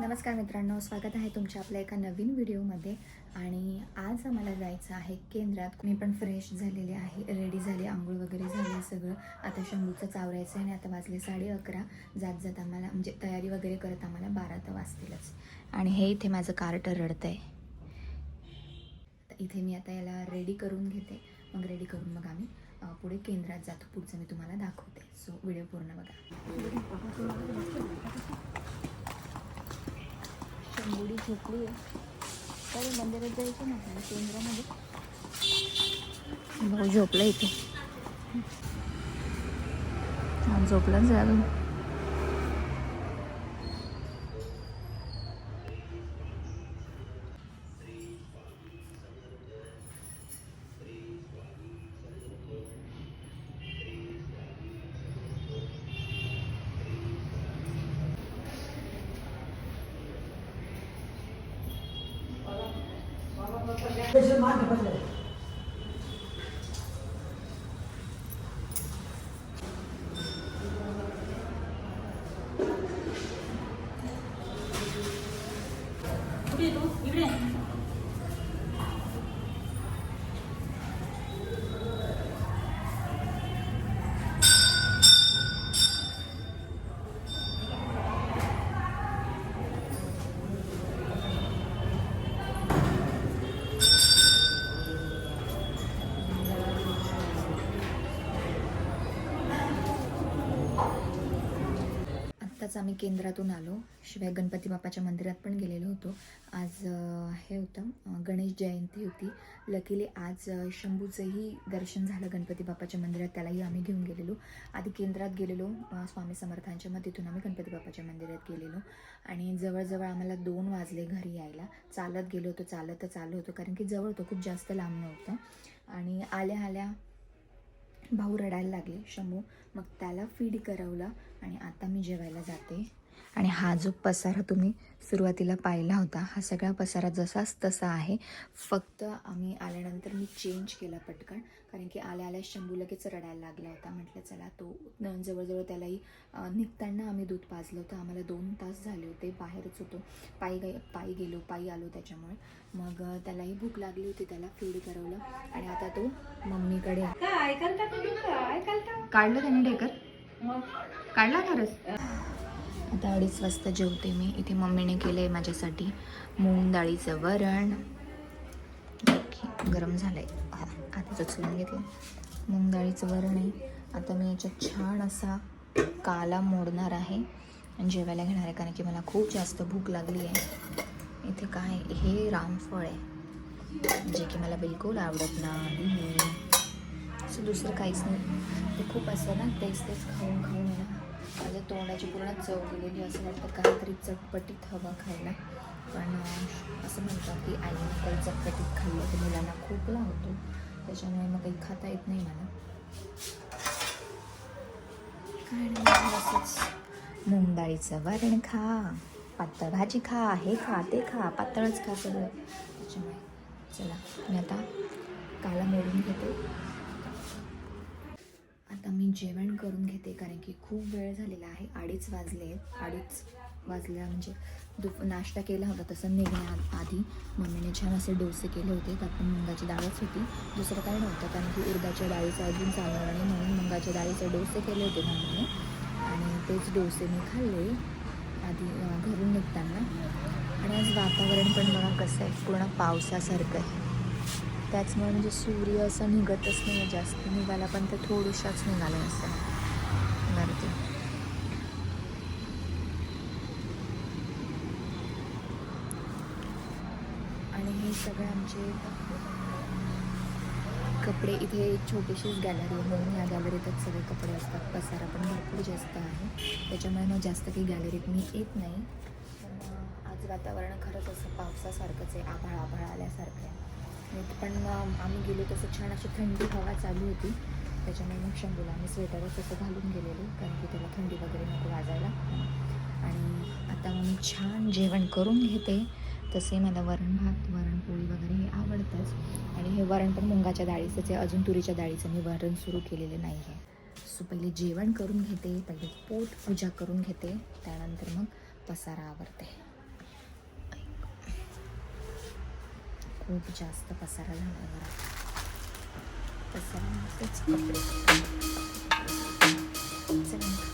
नमस्कार मित्रांनो स्वागत आहे तुमच्या आपल्या एका नवीन व्हिडिओमध्ये. आणि आज आम्हाला जायचं आहे केंद्रात. मी पण फ्रेश झालेले आहे रेडी झाले आंघोळ वगैरे झाले सगळं. आता शंभूचं चावरायचं आहे आणि आता वाजले साडे अकरा. जात जात आम्हाला म्हणजे तयारी वगैरे करत आम्हाला बारा तर वाजतीलच. आणि हे इथे माझं कार्ट रडतं आहे इथे मी आता याला रेडी करून घेते. मग रेडी करून मग आम्ही पुढे केंद्रात जातो. पुढचं मी तुम्हाला दाखवते. सो व्हिडिओ पूर्ण बघा. गाडी झोपली आहे. तरी मंदिरात जायचं ना म्हणजे केंद्रामध्ये. भाऊ झोपला इथे. झोपलाच झोपलाच आहे अजून आत्ताच आम्ही केंद्रातून आलो. शिवाय गणपती बाप्पाच्या मंदिरात पण गेलेलो होतो. आज हे होतं गणेश जयंती होती. लकीली आज शंभूचंही दर्शन झालं गणपती बाप्पाच्या मंदिरात. त्यालाही आम्ही घेऊन गेलेलो. आधी केंद्रात गेलेलो स्वामी समर्थांच्या मग तिथून आम्ही गणपती बाप्पाच्या मंदिरात गेलेलो. आणि जवळजवळ आम्हाला दोन वाजले घरी यायला. चालत गेलो होतो चालतच आलो होतो. कारण की जवळ होतं खूप जास्त लांब नव्हतं. आणि आल्या आल्या भाऊ रडायला लागले. शमू मग त्याला फीड करवलं आणि आता मी जेवायला जाते. आणि हा जो पसारा तुम्ही सुरुवातीला पाहिला होता हा सगळा पसारा जसाच तसा आहे. फक्त आम्ही आल्यानंतर मी चेंज केला पटकन कारण की आल्या आल्या शंभू लगेच रडायला लागला होता. म्हटलं चला तो जवळजवळ त्यालाही निघताना आम्ही दूध पाजलं होतं. आम्हाला दोन तास झाले होते बाहेरच होतो. पायी गे पायी गेलो पायी आलो त्याच्यामुळे. मग त्यालाही भूक लागली होती त्याला फीड करवलं. आणि आता तो मम्मीकडे काढलं त्याने ढेकर? काढला खरंच? आता अडीच वाजता जेवते मी. इथे मम्मीने केलं आहे माझ्यासाठी मूग डाळीचं वरण. गरम झालं आहे हा आताच उचलून घेतलं मूग डाळीचं वरण आहे. आता मी याच्यात छान असा काला मोडणार आहे. आणि जेवायला घेणार आहे कारण की मला खूप जास्त भूक लागली आहे. इथे काय हे रामफळ आहे. जे की मला बिलकुल आवडत नाही. असं दुसरं काहीच नाही. ते खूप असं ना तेच तेच खाऊन खाऊन ना. माझ्या तोंडाची पूर्ण चव गेलेली असं वाटतं काहीतरी चटपटीत हवा खायला. पण असं म्हणतात की आईने काही चटपटीत खाल्लं तर मुलांना खूप होतो त्याच्यामुळे मग काही खाता येत नाही मला. काय नाही असंच मूग डाळीचं वरण खा. पातळ भाजी खा. हे खा ते खा. पातळच खा सगळं. त्याच्यामुळे चला मी आता काला मोडून घेते. जेवण करून घेते कारण की खूप वेळ झालेला आहे. अडीच वाजले अडीच वाजल्या म्हणजे दुप नाश्ता केला होता तसं निघण्या आधी मम्मीने छान असे डोसे केले होते त्यात पण मुंगाची डाळच होती. दुसरं काही नव्हतं कारण की उडदाच्या डाळीचं अजून चालणार नाही म्हणून मुंगाच्या डाळीचे डोसे केले होते मम्मीने. आणि तेच डोसे मी खाल्ले आधी घरून निघताना. आणि आज वातावरण पण बघा कसं आहे पूर्ण पावसासारखं आहे. त्याचमुळे म्हणजे सूर्य असं निघतच नाही जास्त. निघाला पण तर थोडंशाच निघाला असं वरती आणि हे सगळे आमचे कपडे इथे एक छोटीशीच गॅलरी आहे. म्हणून या गॅलरीतच सगळे कपडे असतात. पसारा पण भरपूर जास्त आहे. त्याच्यामुळे मग जास्त काही गॅलरीत मी येत नाही. पण आज वातावरण खरंच असं पावसासारखंच आहे. आभाळ आभाळ आल्यासारखं आहे. पण आम्ही गेलो तसं छान अशी थंडी हवा चालू होती. त्याच्यामुळे मग शंभूला आम्ही स्वेटरच असं घालून गेलेलो कारण की त्याला थंडी वगैरे नको वाजायला. आणि आता मी छान जेवण करून घेते. तसे मला वरण भात वरणपोळी वगैरे हे आवडतंच. आणि हे वरण पण मुंगाच्या डाळीचंच आहे. अजून तुरीच्या डाळीचं मी वरण सुरू केलेलं नाही आहे सो पहिले जेवण करून घेते पहिले पोट पूजा करून घेते. त्यानंतर मग पसारा आवरते. खूप जास्त पसारा झाला घरात पसारा